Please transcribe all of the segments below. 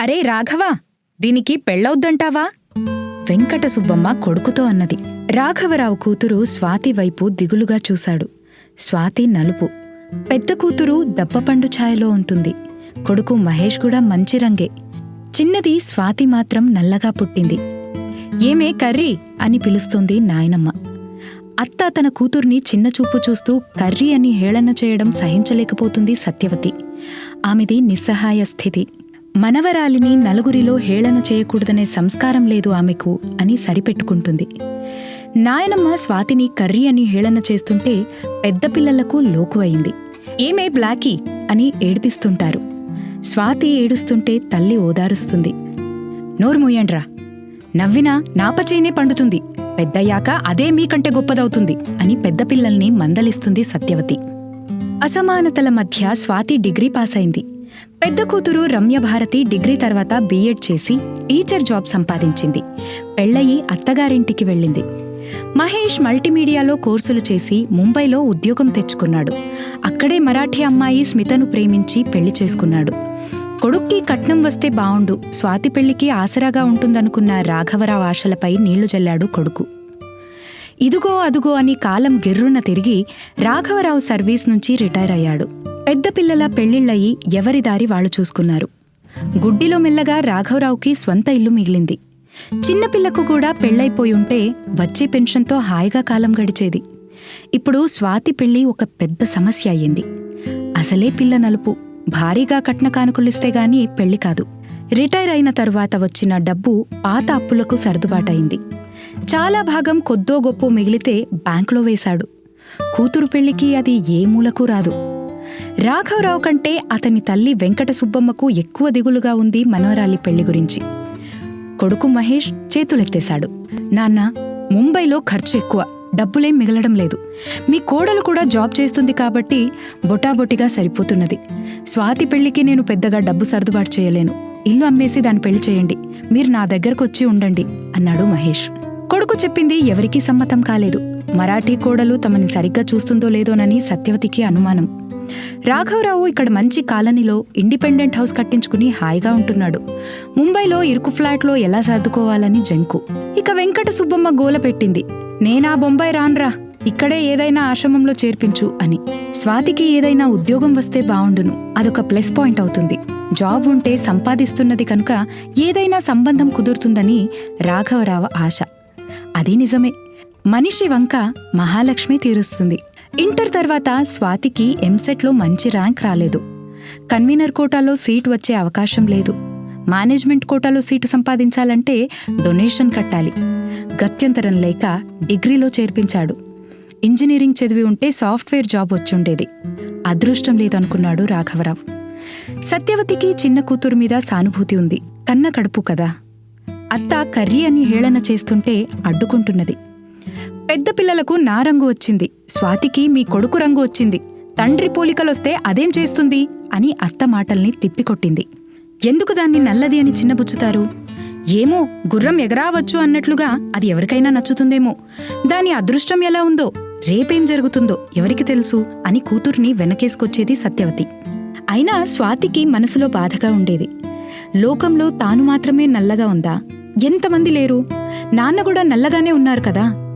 అరే రాఘవా దీనికి పెళ్ళవుద్దంటావా వెంకట సుబ్బమ్మ కొడుకుతో అన్నది. రాఘవరావు కూతురు స్వాతి వైపు దిగులుగా చూశాడు. స్వాతి నలుపు. పెద్ద కూతురు దప్పపండు ఛాయలో ఉంటుంది. కొడుకు మహేష్ కూడా మంచి రంగే. చిన్నది స్వాతి మాత్రం నల్లగా పుట్టింది. ఏమే కర్రీ? అని పిలుస్తుంది నాయనమ్మ. అత్త తన కూతుర్ని చిన్నచూపు చూస్తూ కర్రీ అని హేళన చేయడం సహించలేకపోతుంది సత్యవతి. ఆమెది నిస్సహాయ స్థితి. మనవరాలిని నలుగురిలో హేళన చేయకూడదనే సంస్కారం లేదు ఆమెకు అని సరిపెట్టుకుంటుంది. నాయనమ్మ స్వాతిని కర్రీ అని హేళన చేస్తుంటే పెద్ద పిల్లలకు లోకు అయింది ఏమే బ్లాకీ? అని ఏడిపిస్తుంటారు. స్వాతి ఏడుస్తుంటే తల్లి ఓదారుస్తుంది. నోరుమూయండ్రా నవ్వినా నాపచేనే పండుతుంది. పెద్దయ్యాక అదే మీకంటే గొప్పదవుతుంది అని పెద్ద పిల్లల్ని మందలిస్తుంది సత్యవతి. అసమానతల మధ్య స్వాతి డిగ్రీ పాస్ అయింది పెద్ద కూతురు రమ్యభారతి డిగ్రీ తర్వాత బీఎడ్ చేసి టీచర్ జాబ్ సంపాదించింది. పెళ్ళయి అత్తగారింటికి వెళ్ళింది. మహేష్ మల్టీమీడియాలో కోర్సులు చేసి ముంబైలో ఉద్యోగం తెచ్చుకున్నాడు. అక్కడే మరాఠీ అమ్మాయి స్మితను ప్రేమించి పెళ్ళి చేసుకున్నాడు. కొడుక్కి కట్నం వస్తే బావుండు స్వాతి పెళ్ళికి ఆసరాగా ఉంటుందనుకున్న రాఘవరావు ఆశలపై నీళ్ళు జల్లాడు కొడుకు. ఇదుగో అదుగో అని కాలం గిర్రున తిరిగి రాఘవరావు సర్వీస్ నుంచి రిటైర్ అయ్యాడు. పెద్ద పిల్లల పెళ్ళిళ్ళయి ఎవరి దారి వాళ్ళు చూసుకున్నారు. గుడ్డిలో మెల్లగా రాఘవరావుకి స్వంత ఇల్లు మిగిలింది. చిన్నపిల్లకు కూడా పెళ్ళైపోయుంటే వచ్చే పెన్షన్తో హాయిగా కాలం గడిచేది. ఇప్పుడు స్వాతి పెళ్ళి ఒక పెద్ద సమస్య అయ్యింది. అసలే పిల్ల నలుపు భారీగా కట్న కానుకలిస్తే గాని పెళ్ళి కాదు. రిటైర్ అయిన తరువాత వచ్చిన డబ్బు పాత అప్పులకు సర్దుబాటయింది. చాలా భాగం కొద్దో గొప్పో మిగిలితే బ్యాంకులో వేశాడు. కూతురు పెళ్ళికి అది ఏ మూలకు రాదు. రాఘవరావు కంటే అతని తల్లి వెంకట సుబ్బమ్మకు ఎక్కువ దిగులుగా ఉంది మనోరాలి పెళ్ళి గురించి. కొడుకు మహేష్ చేతులెత్తేశాడు. నాన్న ముంబైలో ఖర్చు ఎక్కువ డబ్బులేం మిగలడం లేదు. మీ కోడలు కూడా జాబ్ చేస్తుంది కాబట్టి బొటాబొటిగా సరిపోతున్నది. స్వాతి పెళ్ళికి నేను పెద్దగా డబ్బు సర్దుబాటు చేయలేను. ఇల్లు అమ్మేసి దాని పెళ్ళి చేయండి. మీరు నా దగ్గరకు వచ్చి ఉండండి అన్నాడు మహేష్. కొడుకు చెప్పింది ఎవరికీ సమ్మతం కాలేదు. మరాఠీ కోడలు తమని సరిగ్గా చూస్తుందో లేదోనని సత్యవతికి అనుమానం. రాఘవరావు ఇక్కడ మంచి కాలనీలో ఇండిపెండెంట్ హౌస్ కట్టించుకుని హాయిగా ఉంటున్నాడు. ముంబైలో ఇరుకు ఫ్లాట్లో ఎలా సర్దుకోవాలని జంకు. ఇక వెంకట సుబ్బమ్మ గోల పెట్టింది. నేనా బొంబాయి రాన్రా ఇక్కడే ఏదైనా ఆశ్రమంలో చేర్పించు అని. స్వాతికి ఏదైనా ఉద్యోగం వస్తే బావుండును అదొక ప్లస్ పాయింట్ అవుతుంది. జాబ్ ఉంటే సంపాదిస్తున్నది కనుక ఏదైనా సంబంధం కుదురుతుందని రాఘవరావు ఆశ. అది నిజమే. మనిషి వంక మహాలక్ష్మి తీరుస్తుంది. ఇంటర్ తర్వాత స్వాతికి ఎంసెట్లో మంచి ర్యాంక్ రాలేదు. కన్వీనర్ కోటాలో సీట్ వచ్చే అవకాశం లేదు. మేనేజ్మెంట్ కోటాలో సీటు సంపాదించాలంటే డొనేషన్ కట్టాలి. గత్యంతరం లేక డిగ్రీలో చేర్పించాడు. ఇంజనీరింగ్ చదివి ఉంటే సాఫ్ట్వేర్ జాబ్ వచ్చుండేది. అదృష్టం లేదనుకున్నాడు రాఘవరావు. సత్యవతికి చిన్న కూతురు మీద సానుభూతి ఉంది. కన్న కడుపు కదా. అత్త కర్రీ అని హేళన చేస్తుంటే అడ్డుకుంటున్నది. పెద్ద పిల్లలకు నా రంగు వచ్చింది. స్వాతికి మీ కొడుకు రంగు వచ్చింది. తండ్రి పోలికలొస్తే అదేం చేస్తుంది? అని అత్త మాటల్ని తిప్పికొట్టింది. ఎందుకు దాన్ని నల్లది అని చిన్నబుచ్చుతారు? ఏమో గుర్రం ఎగరావచ్చు అన్నట్లుగా అది ఎవరికైనా నచ్చుతుందేమో. దాని అదృష్టం ఎలా ఉందో రేపేం జరుగుతుందో ఎవరికి తెలుసు అని కూతుర్ని వెనకేసుకొచ్చేది సత్యవతి. అయినా స్వాతికి మనసులో బాధగా ఉండేది. లోకంలో తాను మాత్రమే నల్లగా ఉందా? ఎంతమంది లేరు? నాన్న కూడా నల్లగానే ఉన్నారు కదా?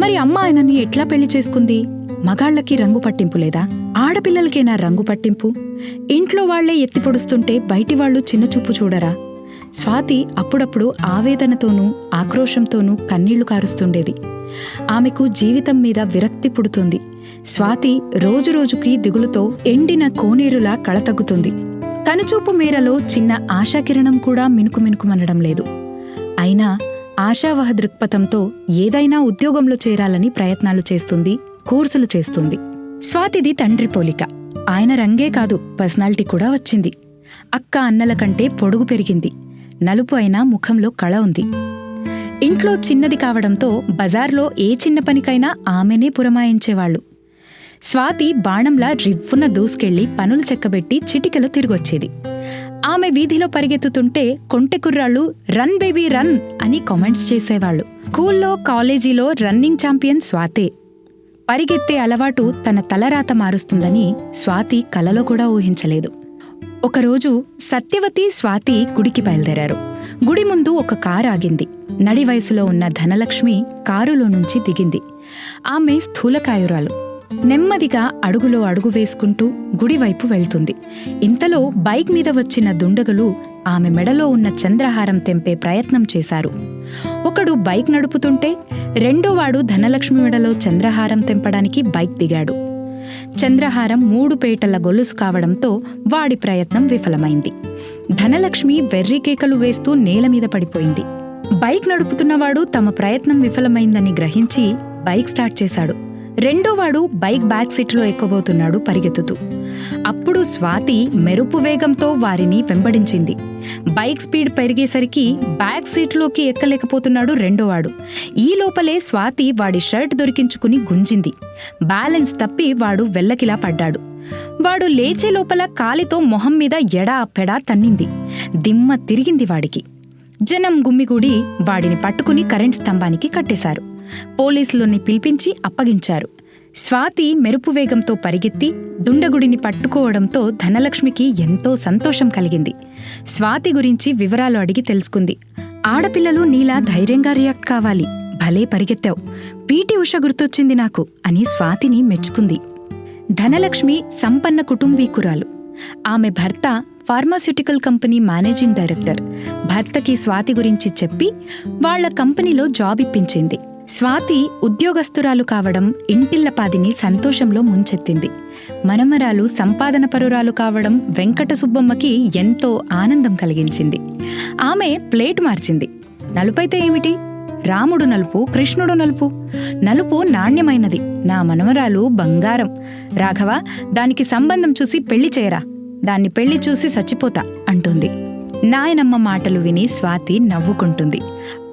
మరి అమ్మ ఆయనని ఎట్లా పెళ్ళి చేసుకుంది? మగాళ్ళకి రంగు పట్టింపు లేదా? ఆడపిల్లలకేనా రంగు పట్టింపు? ఇంట్లో వాళ్ళే ఎత్తి పొడుస్తుంటే బయటి వాళ్ళు చిన్నచూపు చూడరా? స్వాతి అప్పుడప్పుడు ఆవేదనతోనూ ఆక్రోషంతోనూ కన్నీళ్ళు కారుస్తుండేది. ఆమెకు జీవితం మీద విరక్తి పుడుతుంది. స్వాతి రోజురోజుకి దిగులుతో ఎండిన కోనేరులా కళతగ్గుతుంది. కనుచూపు మేరలో చిన్న ఆశాకిరణం కూడా మినుకు మినుకుమనడం లేదు. అయినా ఆశావహ దృక్పథంతో ఏదైనా ఉద్యోగంలో చేరాలని ప్రయత్నాలు చేస్తుంది కోర్సులు చేస్తుంది. స్వాతిది తండ్రి పోలిక. ఆయన రంగే కాదు పర్సనాలిటీ కూడా వచ్చింది. అక్క అన్నల కంటే పొడుగు పెరిగింది. నలుపు అయినా ముఖంలో కళ ఉంది. ఇంట్లో చిన్నది కావడంతో బజార్లో ఏ చిన్న పనికైనా ఆమెనే పురమాయించేవాళ్ళు స్వాతి బాణంలా రివ్వున దూసుకెళ్ళి పనులు చెక్కబెట్టి చిటికలో తిరిగొచ్చేది. ఆమె వీధిలో పరిగెత్తుతుంటే కొంటె కుర్రాళ్ళు రన్ బేబీ రన్ అని కామెంట్స్ చేసేవాళ్ళు. స్కూల్లో కాలేజీలో రన్నింగ్ ఛాంపియన్ స్వాతే. పరిగెత్తే అలవాటు తన తలరాత మారుస్తుందని స్వాతి కలలో కూడా ఊహించలేదు. ఒకరోజు సత్యవతి స్వాతి గుడికి బయలుదేరారు. గుడి ముందు ఒక కారు ఆగింది. నడి వయసులో ఉన్న ధనలక్ష్మి కారులో నుంచి దిగింది. ఆమె స్థూలకాయురాలు. నెమ్మదిగా అడుగులో అడుగు వేసుకుంటూ గుడివైపు వెళ్తుంది. ఇంతలో బైక్ మీద వచ్చిన దుండగులు ఆమె మెడలో ఉన్న చంద్రహారం తెంపే ప్రయత్నం చేశారు. ఒకడు బైక్ నడుపుతుంటే రెండోవాడు ధనలక్ష్మి మెడలో చంద్రహారం తెంపడానికి బైక్ దిగాడు. చంద్రహారం మూడు పేటల గొలుసు కావడంతో వాడి ప్రయత్నం విఫలమైంది. ధనలక్ష్మి వెర్రికేకలు వేస్తూ నేల మీద పడిపోయింది. బైక్ నడుపుతున్నవాడు తమ ప్రయత్నం విఫలమైందని గ్రహించి బైక్ స్టార్ట్ చేశాడు. రెండోవాడు బైక్ బ్యాక్ సీట్లో ఎక్కబోతున్నాడు పరిగెత్తుతూ. అప్పుడు స్వాతి మెరుపు వేగంతో వారిని వెంబడించింది. బైక్ స్పీడ్ పెరిగేసరికి బ్యాక్ సీట్లోకి ఎక్కలేకపోతున్నాడు రెండోవాడు ఈ లోపలే స్వాతి వాడి షర్ట్ దొరికించుకుని గుంజింది. బ్యాలెన్స్ తప్పి వాడు వెల్లకిలా పడ్డాడు. వాడు లేచే లోపల కాలితో మొహం మీద ఎడా పెడా తన్నింది. దిమ్మ తిరిగింది వాడికి. జనం గుమ్మిగూడి వాడిని పట్టుకుని కరెంట్ స్తంభానికి కట్టేశారు. పోలీసులని పిలిపించి అప్పగించారు. స్వాతి మెరుపు వేగంతో పరిగెత్తి దుండగుడిని పట్టుకోవడంతో ధనలక్ష్మికి ఎంతో సంతోషం కలిగింది. స్వాతి గురించి వివరాలు అడిగి తెలుసుకుంది. ఆడపిల్లలు నీలా ధైర్యంగా రియాక్ట్ కావాలి. భలే పరిగెత్తావు. పీటి ఉష గుర్తొచ్చింది నాకు అని స్వాతిని మెచ్చుకుంది. ధనలక్ష్మి సంపన్న కుటుంబీకురాలు. ఆమె భర్త ఫార్మాస్యూటికల్ కంపెనీ మేనేజింగ్ డైరెక్టర్. భర్తకి స్వాతి గురించి చెప్పి వాళ్ళ కంపెనీలో జాబ్ ఇప్పించింది. స్వాతి ఉద్యోగస్తురాలు కావడం ఇంటిల్లపాదిని సంతోషంలో ముంచెత్తింది. మనమరాలు సంపాదన పరురాలు కావడం వెంకట సుబ్బమ్మకి ఎంతో ఆనందం కలిగించింది. ఆమె ప్లేట్ మార్చింది. నలుపైతే ఏమిటి? రాముడు నలుపు కృష్ణుడు నలుపు. నలుపు నాణ్యమైనది. నా మనమరాలు బంగారం. రాఘవ దానికి సంబంధం చూసి పెళ్ళి చేయరా? దాన్ని పెళ్ళి చూసి చచ్చిపోతా అంటుంది. నాయనమ్మ మాటలు విని స్వాతి నవ్వుకుంటుంది.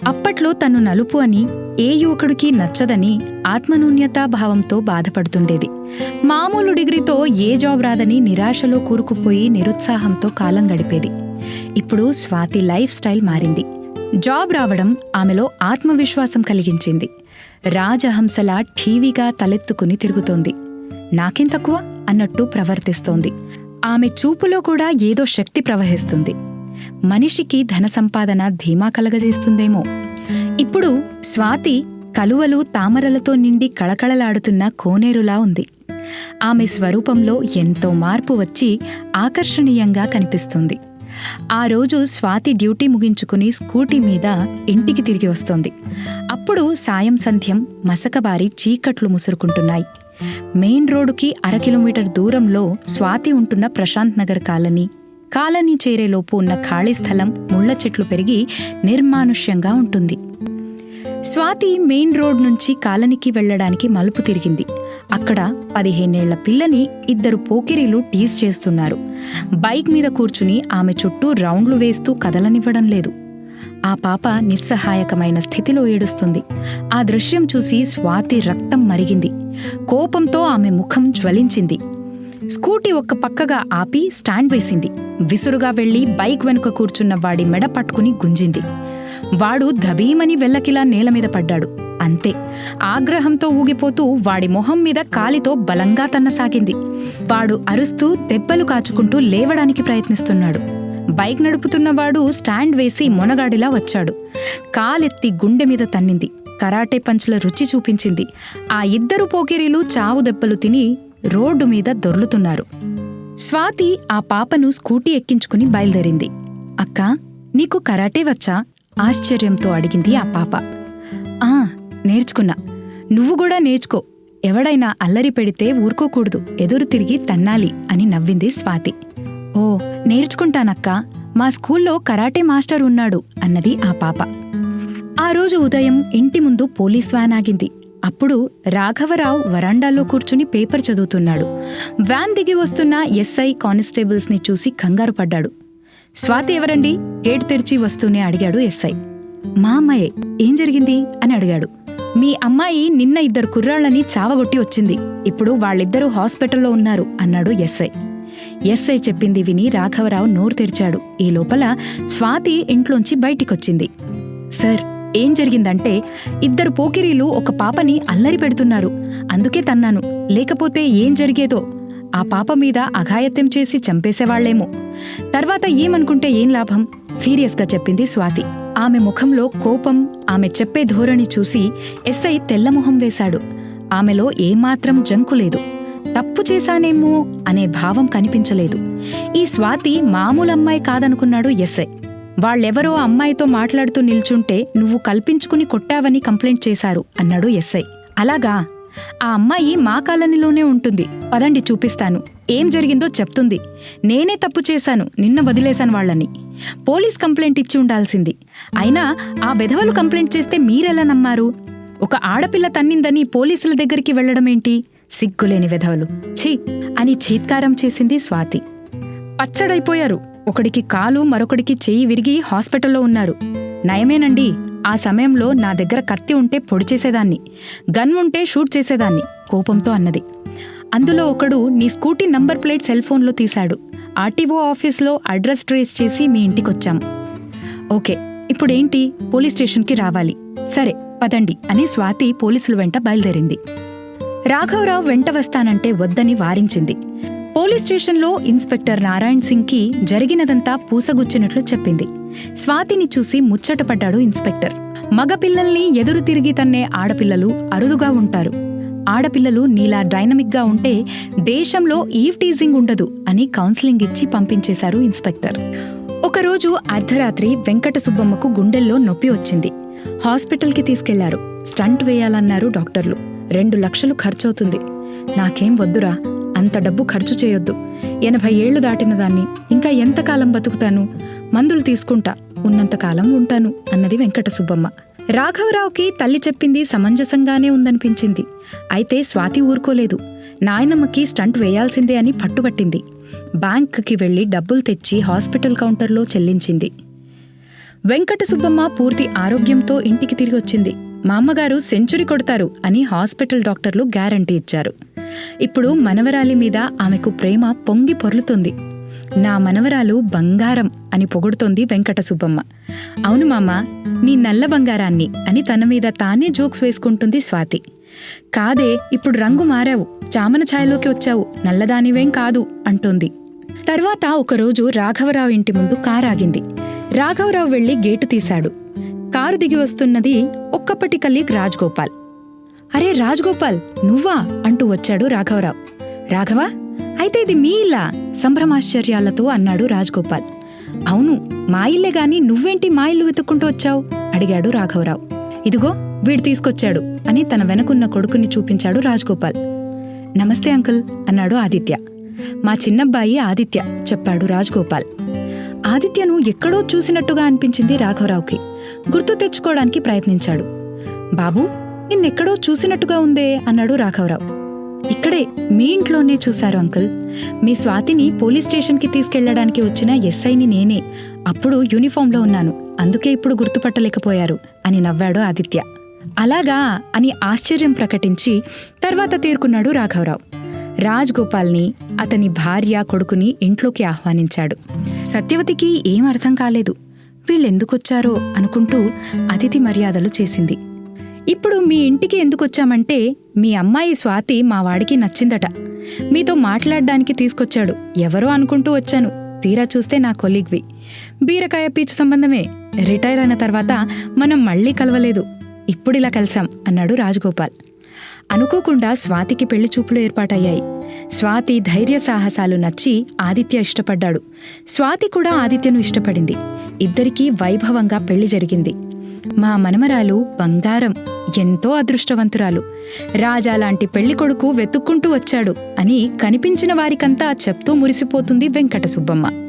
అప్పట్లో తను నలుపు అని ఏ యువకుడికి నచ్చదని ఆత్మనూన్యతా భావంతో బాధపడుతుండేది. మామూలు డిగ్రీతో ఏ జాబ్ రాదని నిరాశలో కూరుకుపోయి నిరుత్సాహంతో కాలం గడిపేది. ఇప్పుడు స్వాతి లైఫ్ స్టైల్ మారింది. జాబ్ రావడం ఆమెలో ఆత్మవిశ్వాసం కలిగించింది. రాజహంసలా ఠీవీగా తలెత్తుకుని తిరుగుతోంది. నాకేం తక్కువ? అన్నట్టు ప్రవర్తిస్తోంది. ఆమె చూపులో కూడా ఏదో శక్తి ప్రవహిస్తుంది. మనిషికి ధన సంపాదన ధీమా కలగజేస్తుందేమో. ఇప్పుడు స్వాతి కలువలు తామరలతో నిండి కళకళలాడుతున్న కోనేరులా ఉంది. ఆమె స్వరూపంలో ఎంతో మార్పు వచ్చి ఆకర్షణీయంగా కనిపిస్తుంది. ఆ రోజు స్వాతి డ్యూటీ ముగించుకుని స్కూటీ మీద ఇంటికి తిరిగి వస్తోంది. అప్పుడు సాయం సంధ్యం మసకబారి చీకట్లు ముసురుకుంటున్నాయి. మెయిన్ రోడ్డుకి అర కిలోమీటర్ దూరంలో స్వాతి ఉంటున్న ప్రశాంత్ నగర్ కాలనీ కాలనీ చేరేలోపు ఉన్న ఖాళీ స్థలం ముళ్ళ చెట్లు పెరిగి నిర్మానుష్యంగా ఉంటుంది. స్వాతి మెయిన్ రోడ్ నుంచి కాలనీకి వెళ్ళడానికి మలుపు తిరిగింది. అక్కడ పదిహేనేళ్ళ పిల్లని ఇద్దరు పోకిరీలు టీజ్ చేస్తున్నారు. బైక్ మీద కూర్చుని ఆమె చుట్టూ రౌండ్లు వేస్తూ కదలనివ్వడం లేదు. ఆ పాప నిస్సహాయకమైన స్థితిలో ఏడుస్తుంది. ఆ దృశ్యం చూసి స్వాతి రక్తం మరిగింది. కోపంతో ఆమె ముఖం జ్వలించింది. స్కూటీ ఒక్క పక్కగా ఆపి స్టాండ్ వేసింది. విసురుగా వెళ్ళి బైక్ వెనుక కూర్చున్న వాడి మెడ పట్టుకుని గుంజింది. వాడు ధబీమని వెల్లకిలా నేల మీద పడ్డాడు. అంతే. ఆగ్రహంతో ఊగిపోతూ వాడి మొహం మీద కాలితో బలంగా తన్నసాగింది. వాడు అరుస్తూ దెబ్బలు కాచుకుంటూ లేవడానికి ప్రయత్నిస్తున్నాడు. బైక్ నడుపుతున్నవాడు స్టాండ్ వేసి మొనగాడిలా వచ్చాడు. కాలెత్తి గుండె మీద తన్నింది. కరాటే పంచుల రుచి చూపించింది. ఆ ఇద్దరు పోకిరీలు చావు దెబ్బలు తిని రోడ్డు మీద దొర్లుతున్నారు. స్వాతి ఆ పాపను స్కూటీ ఎక్కించుకుని బయలుదేరింది. అక్కా నీకు కరాటే వచ్చా? ఆశ్చర్యంతో అడిగింది ఆ పాప. ఆ నేర్చుకున్నా. నువ్వు కూడా నేర్చుకో. ఎవడైనా అల్లరి పెడితే ఊరుకోకూడదు. ఎదురు తిరిగి తన్నాలి అని నవ్వింది స్వాతి. ఓ నేర్చుకుంటానక్కా. మా స్కూల్లో కరాటే మాస్టర్ ఉన్నాడు అన్నది ఆ పాప. ఆ రోజు ఉదయం ఇంటి ముందు పోలీస్ వ్యాన్ ఆగింది. అప్పుడు రాఘవరావు వరాండాలో కూర్చుని పేపర్ చదువుతున్నాడు. వ్యాన్ దిగి వస్తున్న ఎస్ఐ కానిస్టేబుల్స్ని చూసి కంగారు పడ్డాడు. స్వాతి ఎవరండి? గేట్ తెరిచి వస్తూనే అడిగాడు ఎస్ఐ. మా అమ్మాయే ఏం జరిగింది? అని అడిగాడు. మీ అమ్మాయి నిన్న ఇద్దరు కుర్రాళ్ళని చావగొట్టి వచ్చింది. ఇప్పుడు వాళ్ళిద్దరూ హాస్పిటల్లో ఉన్నారు అన్నాడు ఎస్ఐ. ఎస్ఐ చెప్పింది విని రాఘవరావు నోరు తెరిచాడు. ఈ లోపల స్వాతి ఇంట్లోంచి బయటికొచ్చింది. సార్ ఏం జరిగిందంటే ఇద్దరు పోకిరీలు ఒక పాపని అల్లరి పెడుతున్నారు. అందుకే తన్నాను. లేకపోతే ఏం జరిగేదో? ఆ పాప మీద అఘాయత్యం చేసి చంపేసేవాళ్ళేమో తర్వాత ఏమనుకుంటే ఏం లాభం? సీరియస్గా చెప్పింది స్వాతి. ఆమె ముఖంలో కోపం ఆమె చెప్పే ధోరణి చూసి ఎస్ఐ తెల్లమొహం వేశాడు. ఆమెలో ఏమాత్రం జంకు లేదు. తప్పు చేశానేమో అనే భావం కనిపించలేదు. ఈ స్వాతి మామూలమ్మాయి కాదనుకున్నాడు ఎస్ఐ. వాళ్ళెవరో అమ్మాయితో మాట్లాడుతూ నిల్చుంటే నువ్వు కల్పించుకుని కొట్టావని కంప్లైంట్ చేశారు అన్నాడు ఎస్ఐ. అలాగా? ఆ అమ్మాయి మా కాలనీలోనే ఉంటుంది. పదండి చూపిస్తాను. ఏం జరిగిందో చెప్తుంది. నేనే తప్పు చేశాను. నిన్న వదిలేశాను వాళ్ళని. పోలీస్ కంప్లైంట్ ఇచ్చి ఉండాల్సింది. అయినా ఆ వెధవలు కంప్లైంట్ చేస్తే మీరెలా నమ్మారు? ఒక ఆడపిల్ల తన్నిందని పోలీసుల దగ్గరికి వెళ్ళడమేంటి సిగ్గులేని వెధవలు. ఛీ! అని చీత్కారం చేసింది స్వాతి. పచ్చడైపోయారు. ఒకడికి కాలు మరొకడికి చెయ్యి విరిగి హాస్పిటల్లో ఉన్నారు. నయమేనండి ఆ సమయంలో నా దగ్గర కత్తి ఉంటే పొడి చేసేదాన్ని. గన్ ఉంటే షూట్ చేసేదాన్ని కోపంతో అన్నది. అందులో ఒకడు నీ స్కూటీ నంబర్ ప్లేట్ సెల్ ఫోన్లో తీశాడు. ఆర్టీఓ ఆఫీస్లో అడ్రస్ ట్రేస్ చేసి మీ ఇంటికొచ్చాం. ఓకే ఇప్పుడేంటి? పోలీస్ స్టేషన్కి రావాలి. సరే పదండి అని స్వాతి పోలీసుల వెంట బయలుదేరింది. రాఘవరావు వెంట వస్తానంటే వద్దని వారించింది. పోలీస్ స్టేషన్లో ఇన్స్పెక్టర్ నారాయణ్ సింగ్కి జరిగినదంతా పూసగుచ్చినట్లు చెప్పింది. స్వాతిని చూసి ముచ్చటపడ్డాడు ఇన్స్పెక్టర్. మగపిల్లల్ని ఎదురు తిరిగి తన్నే ఆడపిల్లలు అరుదుగా ఉంటారు. ఆడపిల్లలు నీలా డైనమిక్గా ఉంటే దేశంలో ఈవ్ టీజింగ్ ఉండదు అని కౌన్సిలింగ్ ఇచ్చి పంపించేశారు ఇన్స్పెక్టర్. ఒకరోజు అర్ధరాత్రి వెంకట సుబ్బమ్మకు గుండెల్లో నొప్పి వచ్చింది. హాస్పిటల్కి తీసుకెళ్ళారు. స్టంట్ వేయాలన్నారు డాక్టర్లు. రెండు లక్షలు ఖర్చవుతుంది. నాకేం వద్దురా. అంత డబ్బు ఖర్చు చేయొద్దు. ఎనభై ఏళ్ళు దాటిన దాన్ని ఇంకా ఎంతకాలం బతుకుతాను? మందులు తీసుకుంటా ఉన్నంతకాలం ఉంటాను అన్నది వెంకట సుబ్బమ్మ. రాఘవరావుకి తల్లి చెప్పింది సమంజసంగానే ఉందనిపించింది. అయితే స్వాతి ఊరుకోలేదు. నాయనమ్మకి స్టంట్ వేయాల్సిందే అని పట్టుబట్టింది. బ్యాంక్కి వెళ్ళి డబ్బులు తెచ్చి హాస్పిటల్ కౌంటర్లో చెల్లించింది. వెంకట సుబ్బమ్మ పూర్తి ఆరోగ్యంతో ఇంటికి తిరిగొచ్చింది. మా అమ్మగారు సెంచురీ కొడతారు అని హాస్పిటల్ డాక్టర్లు గ్యారంటీ ఇచ్చారు. ఇప్పుడు మనవరాలి మీద ఆమెకు ప్రేమ పొంగి పొర్లుతుంది. నా మనవరాలు బంగారం అని పొగుడుతోంది వెంకట సుబ్బమ్మ. అవును మామ నీ నల్ల బంగారాన్ని అని తన మీద తానే జోక్స్ వేసుకుంటుంది స్వాతి. కాదే ఇప్పుడు రంగు మారావు చామన ఛాయలోకి వచ్చావు నల్లదానివేం కాదు అంటోంది. తర్వాత ఒకరోజు రాఘవరావు ఇంటి ముందు కారాగింది. రాఘవరావు వెళ్ళి గేటు తీశాడు. కారు దిగి వస్తున్నది ఒక్కప్పటి కలీగ్ రాజ్గోపాల్. అరే రాజ్గోపాల్ నువ్వా? అంటూ వచ్చాడు రాఘవరావు. రాఘవా అయితే ఇది మీ ఇల్లా? సంభ్రమాశ్చర్యాలతో అన్నాడు రాజ్గోపాల్. అవును మా ఇల్లే గాని నువ్వేంటి మా ఇల్లు వెతుక్కుంటూ వచ్చావు? అడిగాడు రాఘవరావు. ఇదిగో వీడు తీసుకొచ్చాడు అని తన వెనకున్న కొడుకుని చూపించాడు రాజ్గోపాల్. నమస్తే అంకుల్ అన్నాడు ఆదిత్య. మా చిన్నబ్బాయి ఆదిత్య చెప్పాడు రాజ్గోపాల్. ఆదిత్యను ఎక్కడో చూసినట్టుగా అనిపించింది రాఘవరావుకి. గుర్తు తెచ్చుకోవడానికి ప్రయత్నించాడు. బాబూ నిన్నెక్కడో చూసినట్టుగా ఉందే అన్నాడు రాఘవరావు. ఇక్కడే మీ ఇంట్లోనే చూశారు అంకుల్. మీ స్వాతిని పోలీస్ స్టేషన్కి తీసుకెళ్ళడానికి వచ్చిన ఎస్ఐని నేనే. అప్పుడు యూనిఫామ్లో ఉన్నాను. అందుకే ఇప్పుడు గుర్తుపట్టలేకపోయారు అని నవ్వాడు ఆదిత్య. అలాగా అని ఆశ్చర్యం ప్రకటించి తర్వాత తీరుకున్నాడు రాఘవరావు. రాజ్ గోపాల్ని అతని భార్య కొడుకుని ఇంట్లోకి ఆహ్వానించాడు. సత్యవతికి ఏం అర్థం కాలేదు. వీళ్ళెందుకొచ్చారో అనుకుంటూ అతిథి మర్యాదలు చేసింది. ఇప్పుడు మీ ఇంటికి ఎందుకొచ్చామంటే మీ అమ్మాయి స్వాతి మా వాడికి నచ్చిందట. మీతో మాట్లాడ్డానికి తీసుకొచ్చాడు. ఎవరో అనుకుంటూ వచ్చాను. తీరా చూస్తే నా కొలీగ్వి. బీరకాయ పీచు సంబంధమే. రిటైర్ అయిన తర్వాత మనం మళ్ళీ కలవలేదు. ఇప్పుడిలా కలిసాం అన్నాడు రాజగోపాల్. అనుకోకుండా స్వాతికి పెళ్ళి చూపులు ఏర్పాటయ్యాయి. స్వాతి ధైర్య సాహసాలు నచ్చి ఆదిత్య ఇష్టపడ్డాడు. స్వాతి కూడా ఆదిత్యను ఇష్టపడింది. ఇద్దరికీ వైభవంగా పెళ్ళి జరిగింది. మా మనమరాలు బంగారం. ఎంతో అదృష్టవంతురాలు. రాజా లాంటి పెళ్ళి కొడుకు వెతుక్కుంటూ వచ్చాడు అని కనిపించిన వారికంతా చెప్తూ మురిసిపోతుంది వెంకట సుబ్బమ్మ.